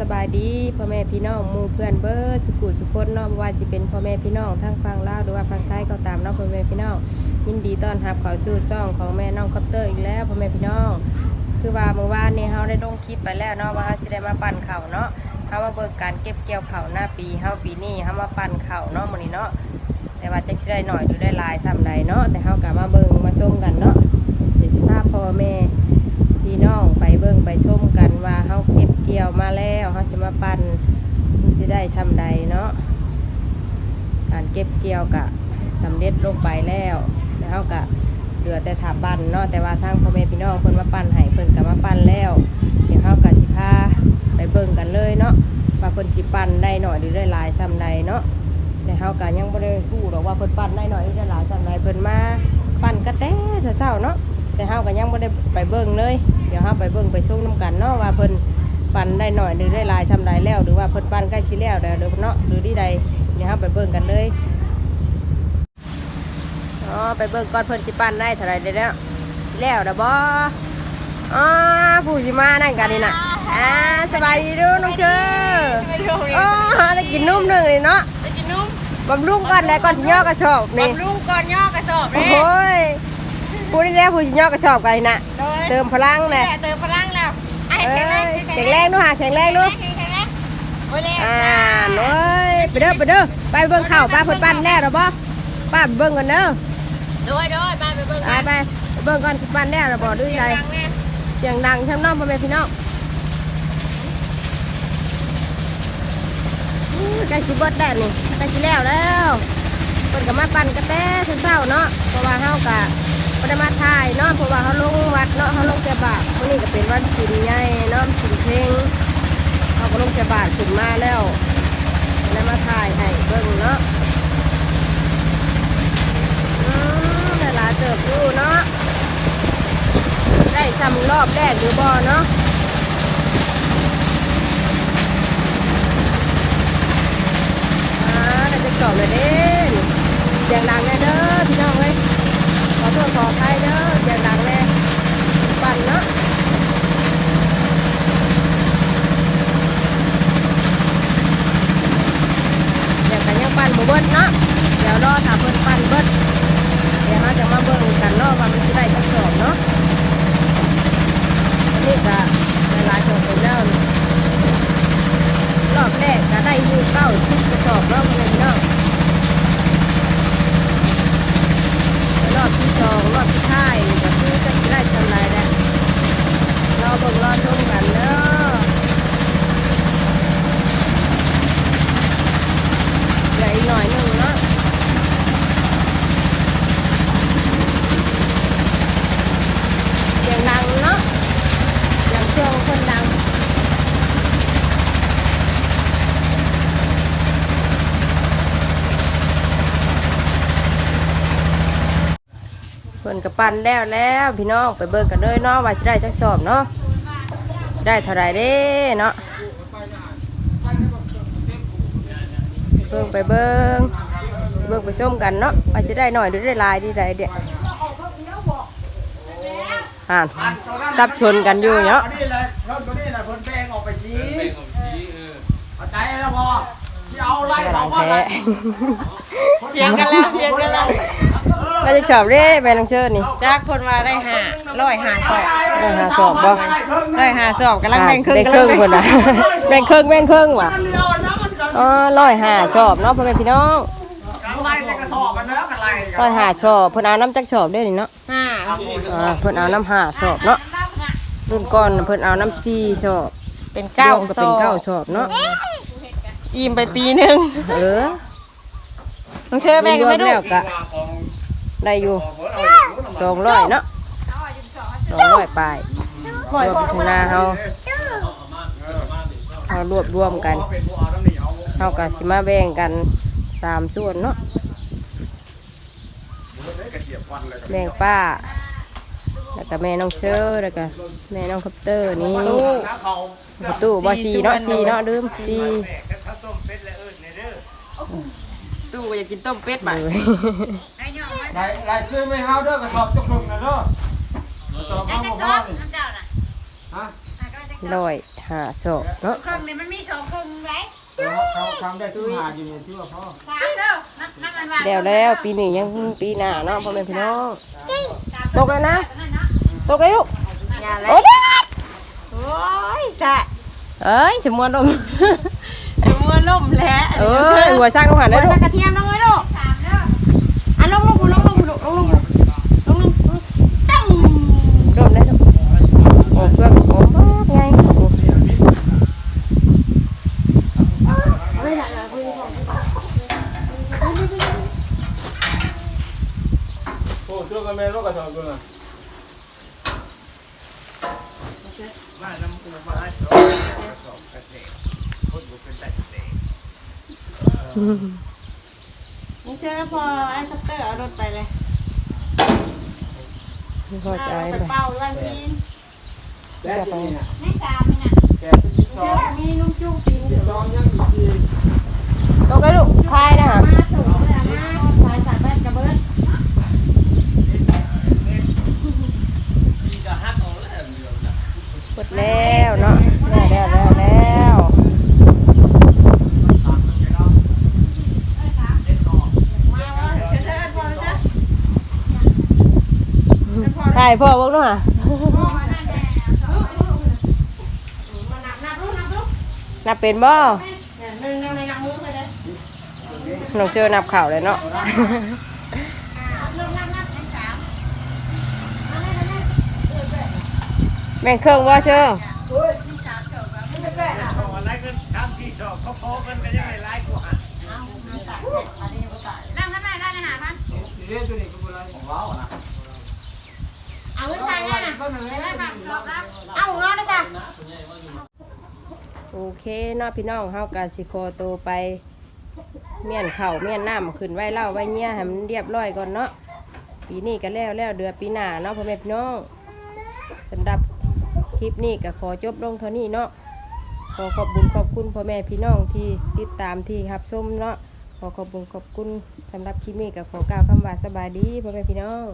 สบายดีพ่อแม่พี่น้องมู่เพื่อนเบิร์ดสุกุสุคนน้องว่าสิเป็นพ่อแม่พี่น้องทั้งฟังลาวหรือว่าฟังไทยก็ตามน้องพ่อแม่พี่น้องยินดีต้อนรับเข้าสู่ช่องของแม่น้องคอปเตอร์อีกแล้วพ่อแม่พี่น้อง คือว่าเมื่อวานนี้เฮาได้ลงคลิปไปแล้วเนาะว่าเฮาสิได้มาปั่นเข้าเนาะเฮามาเบิ่งการเก็บเกี่ยวเข้าหน้าปีเฮาปีนี้เฮามาปั่นเข้าเนาะมื้อนี้เนาะแต่ว่าจะสิได้หน่อยหรือได้หลายซ้ำใดเนาะแต่เฮาก็มาเบิ่งมาชมกันเนาะเดี๋ยวสิพาพ่อแม่ ปั่นมันสิได้ซ้ำใดเนาะการเก็บเกี่ยวกะสำเร็จลงไปแล้วแล้วก็เหลือแต่ถาปันเนาะแต่ว่าทางพ่อแม่พี่น้องเพิ่นมาปั่นให้เพิ่นก็มาปั่นแล้ว เดี๋ยวเฮาก็สิพาไปเบิ่งกันเลยเนาะว่าเพิ่นสิปั่นได้หน่อยหรือได้หลายซ้ำใดเนาะแต่เฮาก็ยังบ่ได้รู้หรอกว่าเพิ่นปั่นได้หน่อยหรือได้หลายซ้ำใดเพิ่นมาปั่นกระแตเช้าๆเนาะแต่เฮาก็ยังบ่ได้ไปเบิ่งเลย เดี๋ยวเฮาไปเบิ่งไปชมนํกันเนาะว่าเพิ่น ปั่นได้หน่อยหรือได้หลายซำใดแล้ว หรือว่าเพิ่นปั่นใกล้สิแล้วแล้วหรือเนาะหรือที่ใดเดี๋ยวเฮาไปเบิ่งกันเลยอ๋อไปเบิ่งก่อนเพิ่นสิปั่นได้เท่าไหร่เด้อเนาะแล้วเด้อบ่อ๋อผู้สิมานั่นกันนี่น่ะอ่าสบายดีเด้อน้องเชอไม่รู้เลยอ๋อได้กินนุ่มหนึงนี่เนาะไปกินนุ่มบำรุงก่อนแล้วก่อนสิย่อกระชอบนี่บำรุงก่อนย่อกระสอบโอ้เลยโหยผู้นี่แหละผู้สิย่อกระชอบกันนี่น่ะโดยเติมพลังนี่แหละแหละเติมพลังแล้วไอ้เอ้แข็งแรงยแข็งแรงด้วยค่ะแข็งแรงด้วยแข็งแรงโอ้ยเลยอ่าเอ้ยไปเด้อไปเด้อไปเบิ่งข้าวป้าเพิ่นปั้นแน่หรอบ่ป้าไปเบิ่งก่อนเด้อโดยโดยมาไปเบิ่งไปไปไปเบิ่งก่อนสิปั้นแน่หรอบ่ดูเสียใจงดังแน่เสียงดังทำน้องพ่อแม่พี่น้องอู้ใกล้สิเบิดแล้วนี่ใกล้สิแล้วแล้วเพิ่นก็มาปั้นกระแตเช้าๆเนาะเพราะว่าเฮาก็ บ่ได้มาถ่ายเนาะเพราะว่าเฮาลงวัดเนาะเฮาลงแต่บาทมื้อนี้ก็เป็นวันศีลใหญ่เนาะศีลเพลงเฮาก็ลงแต่บาทขึ้นมาแล้วก็ได้มาถ่ายให้เบิ่งเนาะเวลาเติบอยู่เนาะได้ทำรอบแรกหรือบ่เนาะอ่าเราจะจบเลยเด้นี่เสียงดังแน่เด้อพี่น้องเอ้ย ขอโทษขออภัยเด้อเสียงดังแน่ปั่นเนาะเดี๋ยวกันยังปั่นบ่เบิดเนาะเดี๋ยวรอถ้าเพิ่นปั่นเบิดเดี๋ยวเราจะมาเบิ่งกันเนาะว่ามันจะได้จักสอบเนาะนนี้ก็หลายๆคนเป็นแล้วรอบแรกก็ได้อยู่เก้าสิบกระสอบแล้วเงินเนาะรอบที่สองรอบที่ท้ายนี่ก็คือจะได้ทำลายได้รอเบิ่งรอชมกันเนาะเหลืออีกหน่อยหนึงเนาะ เสียงดังเนาะอย่างเครื่องคนดัง เพิ่นกับปั้นแล้วแล้วพี่น้องไปเบิ่งกันเลยเนาะว่าจะได้จักสอบเนาะได้เท่าไรเด้เนาะเบิ่งไปเบิ่งเบิ่งไปชมกันเนาะว่าจะได้หน่อยหรือได้หลายที่ใดเด็ดอ่านทับชนกันอยู่เนาะอันนี้เลยรถตัวนี้นะเพิ่นแปลงออกไปสีเข้าใจแล้วพอที่เอาไล่หลัเขางว่าแท้เถียงกันแล้วเถียงกันแล้ว ก็จะชอบเด้ไปลังเชิญนี่จากคนมาได้ห้าร้อยห้าสอบได้หาสอบบ่ร้อยห้าสอบกำลังแบ่งครึ่งแบ่งครึ่งคนน่ะแบ่งครึ่งแบ่งครึ่งว่ะมันเดียวนะมันกันอ๋อร้อยห้าชอบเนาะพ่อแม่พี่น้องกันไล่จะกระสอบกันแล้วกันไล่กันร้อยห้าชอบเพิ่นเอาน้ำจักชอบได้นี่เนาะห้าอ่าเพิ่นเอาน้ำห้าชอบเนาะรุ่นก่อนเพิ่นเอาน้ำสี่ชอบเป็นเก้าก็สเป็นอบเก้าชอบเนาะอิ่มไปปีหนึ่งเออน้องเชื่อแบ่งกันไหม่ดูรวแล้วก็ ได้อยู่เอาอีกรู้สองร้อยเนาะสองร้อยปลายรวมพัฒนาเฮาเฮารวบรวมกันเป็นผู้เอาน้ำหนีเอาเฮาก็สิมาแบ่งกันสามส่วนเนาะกระเทียบวันเลยแบ่งป้า แล้วก็แม่น้องเชอร์แล้วก็แม่น้องคัปเตอร์นี่ตู้เขาประตูบ่สีเนาะสีเนาะลืมสีข้าวต้มเป็ดและเอิญในเด้อตู้อยากกินต้มเป็ดบ่ะเลยลายลายคือไม่เฮาเด้อกระสอบจุกหนึ่งนะเด้อสอบข้าวหม้อนี่ฮะฮะร้อยหาศอกเนาะเครื่องนี่มันมีสองเครื่องไว้เขาทำได้ซื้อหาอยู่เนี่ยที่ว่าพ่อสามเด้อนักนักอันว่าแล้วแล้วปีนี้ยังปีหน้าเนาะพ่อแม่พี่น้องตกแล้วนะตกเลยลูกอย่าเลยโอ้ยโอ้ยสะเอ้ยสมมติลงสมมือล่มแล้วเอ้ยหัวช่างต้องหันหัได้วลูสักกกระเทียมลงไว้ลูกสามเด้ออะลงลงลงล งลงลงลงลงลงตั้งโดนได้ลูกโอ้เครื่องโอ้มากไงโอ้โอ้ตัวกันแม่ลูกกระสอบตัวน่ะมาน้ำกูมาให้สอบเกษตรคนบุกเป็นแต่เด็กนี่เชื่อพอไอ้คัตเตอร์เอารถไปเลย ไม่พอใจไปเลยเป่าวันนี้แก่ตัวนี้น่ะไม่สามนี่น่ะแก่ตัวสิบสอง มีนุ่งจุ้งปีนสิบสองยัง ไายพ่อบอกด้วยนับเป็นบ่หนูเชื่อนับข่าวเลยเนาะแม่งเครื่องว่าเชื่อนั่งนั่งนั่หาได้ก็เป็ะไรอ เอาเงินไปเลยนะได้ค่ะสอบรับเอาเงินะจ๊ะโอเคเนาะพี่น้องเฮากาสิโคโตวไป เมียนเข่าวเมียนน้ำขึ้นไว้เล่าไว้เงี้ยให้มันเรียบร้อยก่อนเนาะปีนี้ก็แล้วแล้วเดือนปีหน้าเนาะพ่อแม่พี่น้องสำหรับคลิปนี้ก็ขอจบลงเท่านี้เนาะขอขอบบุญขอบคุณพ่อแม่พี่น้องที่ติดตามที่รับชมเนาะขอขอบบุญขอบคุณสำหรับคลิปนี้ก็ขอกล่าวคำว่าสบายดีพ่อแม่พี่น้อง